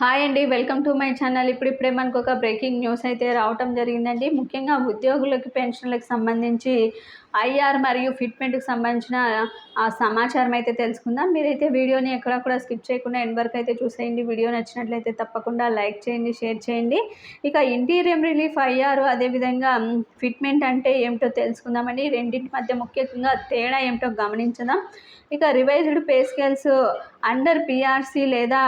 Hi అండి welcome to my channel. ఇప్పుడు ఇప్పుడే మనకు ఒక బ్రేకింగ్ న్యూస్ అయితే రావటం జరిగిందండి. ముఖ్యంగా ఉద్యోగులకి పెన్షన్లకు సంబంధించి ఐఆర్ మరియు ఫిట్మెంట్కి సంబంధించిన ఆ సమాచారం అయితే తెలుసుకుందాం. మీరైతే వీడియోని ఎక్కడ కూడా స్కిప్ చేయకుండా ఎండ్ వరకు అయితే చూసేయండి. వీడియో నచ్చినట్లయితే తప్పకుండా లైక్ చేయండి షేర్ చేయండి. ఇక ఇంటీరియం రిలీఫ్ ఐఆర్ అదేవిధంగా ఫిట్మెంట్ అంటే ఏమిటో తెలుసుకుందామండి. రెండింటి మధ్య ముఖ్యంగా తేడా ఏమిటో గమనించదాం? ఇక revised pay scales under PRC లేదా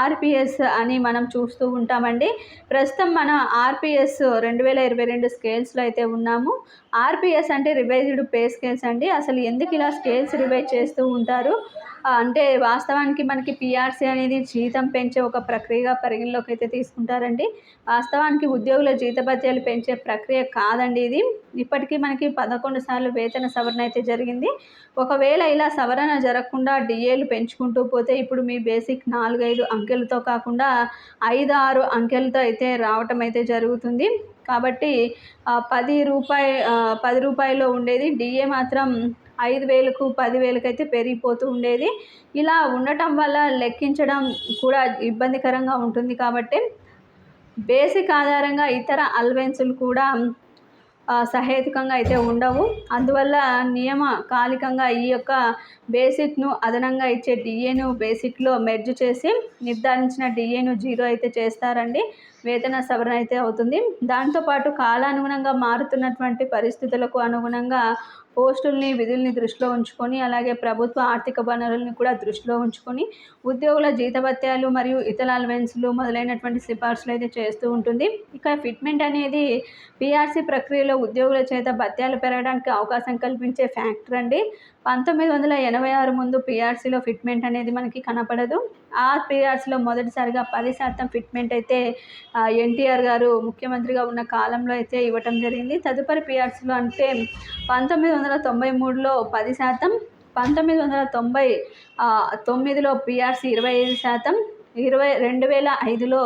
ఆర్పిఎస్ అని మనం చూస్తూ ఉంటామండి. ప్రస్తుతం మనం ఆర్పిఎస్ రెండు వేల ఇరవై రెండు స్కేల్స్లో అయితే ఉన్నాము. ఆర్పిఎస్ అంటే రివైజ్డ్ పే స్కేల్స్ అండి. అసలు ఎందుకు ఇలా స్కేల్స్ రివైజ్ చేస్తూ ఉంటారు? అంటే వాస్తవానికి మనకి పిఆర్సీ అనేది జీతం పెంచే ఒక ప్రక్రియగా పరిగణలోకి అయితే తీసుకుంటారండి. వాస్తవానికి ఉద్యోగుల జీతభత్యాలు పెంచే ప్రక్రియ కాదండి ఇది. ఇప్పటికీ మనకి పదకొండు సార్లు వేతన సవరణ అయితే జరిగింది. ఒకవేళ ఇలా సవరణ జరగకుండా డిఏలు పెంచుకుంటూ పోతే ఇప్పుడు మీ బేసిక్ నాలుగైదు అంకెలతో కాకుండా ఐదు ఆరు అంకెలతో అయితే రావటం అయితే జరుగుతుంది. కాబట్టి పది రూపాయ పది రూపాయలు ఉండేది డిఏ మాత్రం ఐదు వేలకు పదివేలకు అయితే పెరిగిపోతూ ఉండేది. ఇలా ఉండటం వల్ల లెక్కించడం కూడా ఇబ్బందికరంగా ఉంటుంది కాబట్టి బేసిక్ ఆధారంగా ఇతర అలవెన్సులు కూడా సహేతుకంగా అయితే ఉండవు. అందువల్ల నియమ కాలికంగా ఈ యొక్క బేసిక్ను అదనంగా ఇచ్చే డిఏను బేసిక్లో మెర్జ్ చేసి నిర్ధారించిన డిఏను జీరో అయితే చేస్తారండి. వేతన సవరణ అయితే అవుతుంది. దాంతోపాటు కాలానుగుణంగా మారుతున్నటువంటి పరిస్థితులకు అనుగుణంగా పోస్టుల్ని విధుల్ని దృష్టిలో ఉంచుకొని అలాగే ప్రభుత్వ ఆర్థిక వనరుల్ని కూడా దృష్టిలో ఉంచుకొని ఉద్యోగుల జీతభత్యాలు మరియు ఇతర అలవెన్స్లు మొదలైనటువంటి సిఫార్సులు అయితే చేస్తూ ఉంటుంది. ఇక ఫిట్మెంట్ అనేది పీఆర్సీ ప్రక్రియలో ఉద్యోగుల చేత భత్యాలు పెరగడానికి అవకాశం కల్పించే ఫ్యాక్టర్ అండి. పంతొమ్మిది వందల ఎనభై ఆరు ముందు పిఆర్సీలో ఫిట్మెంట్ అనేది మనకి కనపడదు. ఆ పీఆర్సీలో మొదటిసారిగా పది శాతం ఫిట్మెంట్ అయితే ఎన్టీఆర్ గారు ముఖ్యమంత్రిగా ఉన్న కాలంలో అయితే ఇవ్వటం జరిగింది. తదుపరి పిఆర్సీలో అంటే పంతొమ్మిది వందల తొంభై మూడులో పది శాతం పంతొమ్మిది వందల తొంభై తొమ్మిదిలో పిఆర్సీ ఇరవై ఐదు శాతం ఇరవై రెండు వేల ఐదులో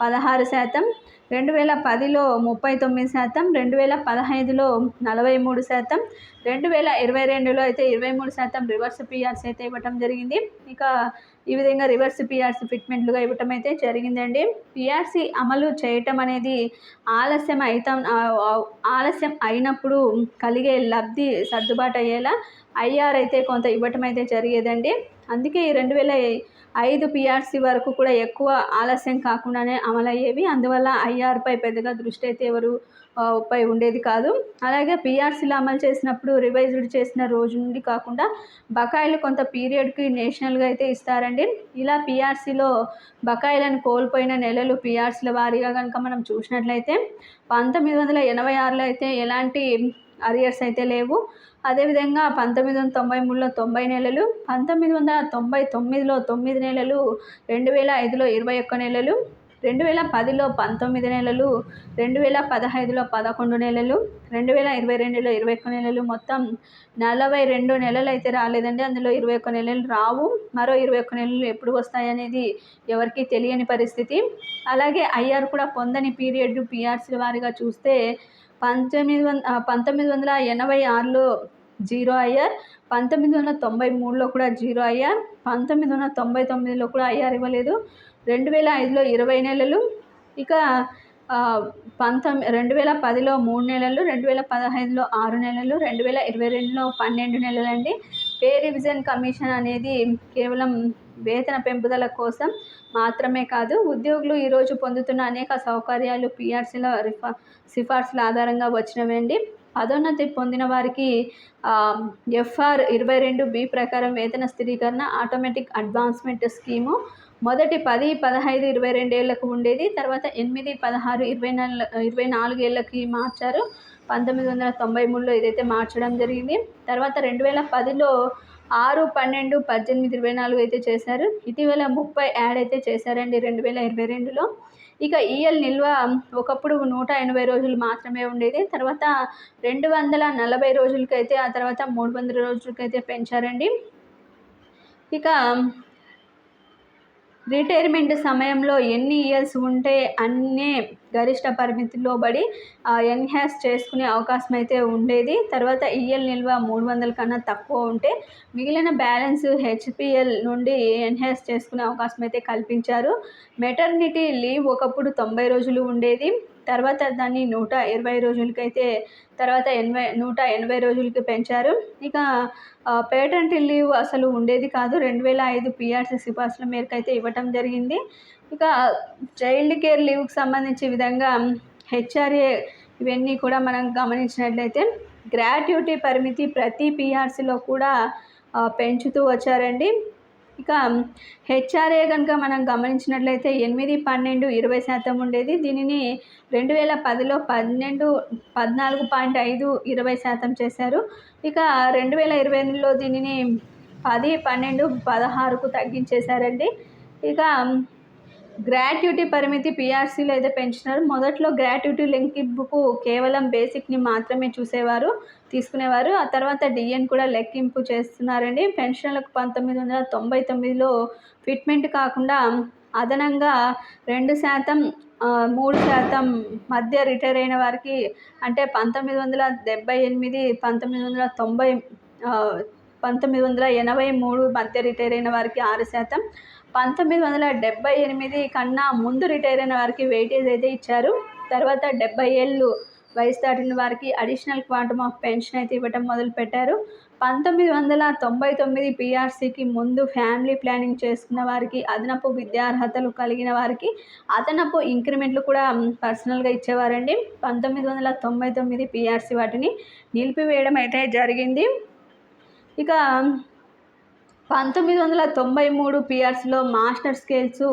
పదహారు శాతం రెండు వేల పదిలో ముప్పై తొమ్మిది శాతం రెండు వేల పదహైదులో నలభై మూడు శాతం రెండు వేల ఇరవై రెండులో అయితే ఇరవై మూడు శాతం రివర్స్ పిఆర్సీ అయితే ఇవ్వటం జరిగింది. ఇక ఈ విధంగా రివర్స్ పిఆర్సీ ఫిట్మెంట్లుగా ఇవ్వటం అయితే జరిగిందండి. పిఆర్సీ అమలు చేయటం అనేది ఆలస్యం అవుతాం ఆలస్యం అయినప్పుడు కలిగే లబ్ధి సర్దుబాటు అయ్యేలా ఐఆర్ అయితే కొంత ఇవ్వటం అయితే జరిగేదండి. అందుకే రెండు వేల ఐదు పిఆర్సీ వరకు కూడా ఎక్కువ ఆలస్యం కాకుండానే అమలయ్యేవి. అందువల్ల ఐఆర్పై పెద్దగా దృష్టి అయితే ఎవరు పై ఉండేది కాదు. అలాగే పిఆర్సీలో అమలు చేసినప్పుడు రివైజ్డ్ చేసిన రోజు నుండి కాకుండా బకాయిలు కొంత పీరియడ్కి నేషనల్గా అయితే ఇస్తారండి. ఇలా పిఆర్సీలో బకాయిలను కోల్పోయిన నెలలు పిఆర్సీల వారీగా కనుక మనం చూసినట్లయితే పంతొమ్మిది వందల ఎనభై ఆరులో అయితే ఎలాంటి అరియర్స్ అయితే లేవు. అదేవిధంగా పంతొమ్మిది వందల తొంభై మూడులో తొంభై నెలలు పంతొమ్మిది వందల తొంభై తొమ్మిదిలో తొమ్మిది నెలలు రెండు వేల ఐదులో ఇరవై ఒక్క నెలలు రెండు వేల పదిలో పంతొమ్మిది నెలలు రెండు వేల పదహైదులో పదకొండు నెలలు రెండు వేల ఇరవై రెండులో ఇరవై ఒక్క నెలలు. మొత్తం నలభై రెండు నెలలు అయితే రాలేదండి. అందులో ఇరవై ఒక్క నెలలు రావు. మరో ఇరవై ఒక్క నెలలు ఎప్పుడు వస్తాయనేది ఎవరికి తెలియని పరిస్థితి. అలాగే ఐఆర్ కూడా పొందని పీరియడ్ పిఆర్సీ వారిగా చూస్తే పంతొమ్మిది వంద పంతొమ్మిది వందల ఎనభై ఆరులో జీరో ఐఆర్ పంతొమ్మిది వందల తొంభై మూడులో కూడా జీరో ఐఆర్ పంతొమ్మిది వందల తొంభై తొమ్మిదిలో కూడా ఐఆర్ ఇవ్వలేదు. రెండు వేల ఐదులో ఇరవై నెలలు. ఇక పంతొమ్మిది రెండు వేల పదిలో మూడు నెలలు రెండు వేల పదహైదులో ఆరు నెలలు రెండు వేల ఇరవై రెండులో పన్నెండు నెలలు అండి పే రివిజన్ కమిషన్ అనేది కేవలం వేతన పెంపుదల కోసం మాత్రమే కాదు ఉద్యోగులు ఈరోజు పొందుతున్న అనేక సౌకర్యాలు పిఆర్సీల రిఫా సిఫార్సుల ఆధారంగా వచ్చినవండి. పదోన్నతి పొందిన వారికి ఎఫ్ఆర్ ఇరవై రెండు బి ప్రకారం వేతన స్థిరీకరణ ఆటోమేటిక్ అడ్వాన్స్మెంట్ స్కీము. మొదటి పది పదహైదు ఇరవై రెండేళ్ళకు ఉండేది. తర్వాత ఎనిమిది పదహారు ఇరవై నాలుగు ఇరవై నాలుగేళ్ళకి మార్చారు. పంతొమ్మిది వందల తొంభై మూడులో ఇదైతే మార్చడం జరిగింది. తర్వాత రెండు వేల పదిలో ఆరు పన్నెండు పద్దెనిమిది ఇరవై నాలుగు అయితే చేశారు. ఇటీవల ముప్పై యాడ్ అయితే చేశారండి రెండు వేల ఇరవై రెండులో. ఇక ఈఎల్ నిల్వ ఒకప్పుడు నూట ఎనభై రోజులు మాత్రమే ఉండేది. తర్వాత రెండు వందల నలభై రోజులకైతే ఆ తర్వాత మూడు వందల రోజులకైతే పెంచారండి. ఇక రిటైర్మెంట్ సమయంలో ఎన్ని ఇయర్స్ ఉంటే అన్నీ గరిష్ట పరిమితి లోబడి ఎన్హాన్స్ చేసుకునే అవకాశం అయితే ఉండేది. తర్వాత ఈఎల్ నిల్వ మూడు వందల కన్నా తక్కువ ఉంటే మిగిలిన బ్యాలెన్స్ హెచ్పిఎల్ నుండి ఎన్హాన్స్ చేసుకునే అవకాశం అయితే కల్పించారు. మెటర్నిటీ లీవ్ ఒకప్పుడు తొంభై రోజులు ఉండేది. తర్వాత దాన్ని నూట ఇరవై రోజులకైతే తర్వాత ఎనభై నూట ఎనభై రోజులకి పెంచారు. ఇక పేటెంట్ లీవ్ అసలు ఉండేది కాదు. రెండు వేల ఐదు పిఆర్సీ సిఫార్సుల మేరకు అయితే ఇవ్వటం జరిగింది. ఇక చైల్డ్ కేర్ లీవ్కి సంబంధించి విధంగా హెచ్ఆర్ఏ ఇవన్నీ కూడా మనం గమనించినట్లయితే గ్రాట్యుటీ పరిమితి ప్రతి పిఆర్సీలో కూడా పెంచుతూ వచ్చారండి. ఇక హెచ్ఆర్ఏ కనుక మనం గమనించినట్లయితే ఎనిమిది పన్నెండు ఇరవై శాతం ఉండేది. దీనిని రెండు వేల పదిలో పన్నెండు పద్నాలుగు పాయింట్ ఐదు ఇరవై శాతం చేశారు. ఇక రెండు వేల ఇరవై ఎనిమిదిలో దీనిని పది పన్నెండు పదహారుకు తగ్గించేశారండి. ఇక గ్రాట్యుటీ పరిమితి పీఆర్సీలో అయితే పెంచినారు. మొదట్లో గ్రాట్యుటీ లెక్కింపుకు కేవలం బేసిక్ని మాత్రమే చూసేవారు తీసుకునేవారు. ఆ తర్వాత డిఎన్ కూడా లెక్కింపు చేస్తున్నారండి. పెన్షన్లకు పంతొమ్మిది వందల తొంభై తొమ్మిదిలో ఫిట్మెంట్ కాకుండా అదనంగా రెండు శాతం మూడు శాతం మధ్య రిటైర్ అయిన వారికి అంటే పంతొమ్మిది వందల డెబ్బై ఎనిమిది పంతొమ్మిది వందల తొంభై పంతొమ్మిది వందల ఎనభై మూడు మధ్య రిటైర్ అయిన వారికి ఆరు శాతం పంతొమ్మిది వందల డెబ్బై ఎనిమిది కన్నా ముందు రిటైర్ అయిన వారికి వెయిటేజ్ అయితే ఇచ్చారు. తర్వాత డెబ్బై ఏళ్ళు వయసు దాటిన వారికి అడిషనల్ క్వాంటమ్ ఆఫ్ పెన్షన్ అయితే ఇవ్వటం మొదలుపెట్టారు. పంతొమ్మిది వందల తొంభై తొమ్మిది పిఆర్సీకి ముందు ఫ్యామిలీ ప్లానింగ్ చేసుకున్న వారికి అదనపు విద్యార్హతలు కలిగిన వారికి అదనపు ఇంక్రిమెంట్లు కూడా పర్సనల్గా ఇచ్చేవారండి. పంతొమ్మిది వందల తొంభై తొమ్మిది పిఆర్సీ వాటిని నిలిపివేయడం అయితే జరిగింది. ఇక పంతొమ్మిది వందల తొంభై మూడు పిఆర్స్లో మాస్టర్ స్కేల్స్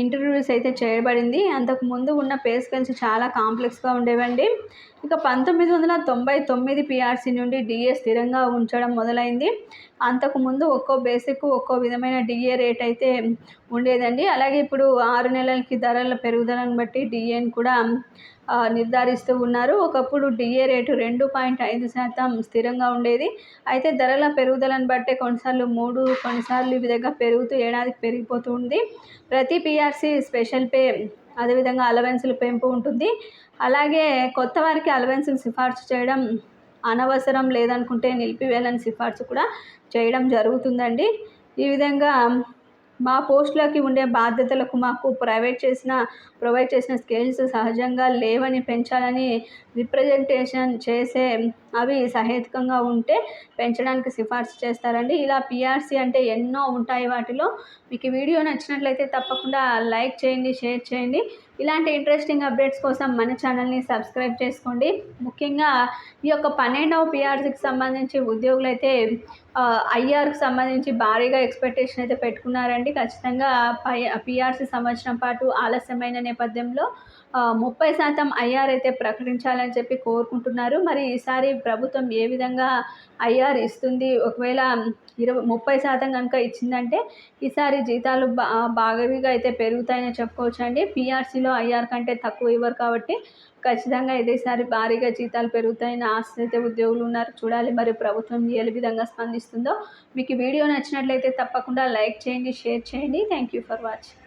ఇంటర్వ్యూస్ అయితే చేయబడింది. అంతకుముందు ఉన్న పే స్కేల్స్ చాలా కాంప్లెక్స్గా ఉండేవండి. ఇక పంతొమ్మిది వందల తొంభై తొమ్మిది పిఆర్సీ నుండి డిఏ స్థిరంగా ఉంచడం మొదలైంది. అంతకుముందు ఒక్కో బేసిక్ ఒక్కో విధమైన డిఏ రేట్ అయితే ఉండేదండి. అలాగే ఇప్పుడు ఆరు నెలలకి ధరల పెరుగుదలను బట్టి డిఏని కూడా నిర్ధారిస్తూ ఉన్నారు. ఒకప్పుడు డిఏ రేటు రెండు పాయింట్ ఐదు శాతం స్థిరంగా ఉండేది. అయితే ధరల పెరుగుదలను బట్టే కొన్నిసార్లు మూడు కొన్నిసార్లు ఈ విధంగా పెరుగుతూ ఏడాదికి పెరిగిపోతూ ఉంది. ప్రతి పిఆర్సీ స్పెషల్ పే అదేవిధంగా అలవెన్సుల పెంపు ఉంటుంది. అలాగే కొత్త వారికి అలవెన్సులు సిఫార్సు చేయడం అనవసరం లేదనుకుంటే నిలిపివేయాలని సిఫార్సు కూడా చేయడం జరుగుతుందండి. ఈ విధంగా మా పోస్టులకి ఉండే బాధ్యతలకు మాకు ప్రైవేట్ చేసిన ప్రొవైడ్ చేసిన స్కేల్స్ సహజంగా లేవని పెంచాలని రిప్రజెంటేషన్ చేసే అవి సహేతుకంగా ఉంటే పెంచడానికి సిఫార్సు చేస్తారండి. ఇలా పిఆర్సీ అంటే ఎన్నో ఉంటాయి వాటిలో. మీకు వీడియో నచ్చినట్లయితే తప్పకుండా లైక్ చేయండి షేర్ చేయండి. ఇలాంటి ఇంట్రెస్టింగ్ అప్డేట్స్ కోసం మన ఛానల్ని సబ్స్క్రైబ్ చేసుకోండి. ముఖ్యంగా ఈ యొక్క పన్నెండవ పిఆర్సీకి సంబంధించి ఉద్యోగులు అయితే ఐఆర్కి సంబంధించి భారీగా ఎక్స్పెక్టేషన్ అయితే పెట్టుకున్నారండి. ఖచ్చితంగా పై పిఆర్సీ సంవత్సరం పాటు ఆలస్యమైన నేపథ్యంలో ముప్పై శాతం ఐఆర్ అయితే ప్రకటించాలని చెప్పి కోరుకుంటున్నారు. మరి ఈసారి ప్రభుత్వం ఏ విధంగా ఐఆర్ ఇస్తుంది? ఒకవేళ ఇరవై ముప్పై శాతం కనుక ఇచ్చిందంటే ఈసారి జీతాలు బా బాగా అయితే పెరుగుతాయని చెప్పుకోవచ్చు అండి పీఆర్సీలో ఐఆర్ కంటే తక్కువ ఇవ్వరు కాబట్టి ఖచ్చితంగా ఇదేసారి భారీగా జీతాలు పెరుగుతాయని ఆశ అయితే ఉద్యోగులు ఉన్నారు. చూడాలి మరి ప్రభుత్వం ఏ విధంగా స్పందిస్తుందో. మీకు వీడియో నచ్చినట్లయితే తప్పకుండా లైక్ చేయండి షేర్ చేయండి. Thank you for watching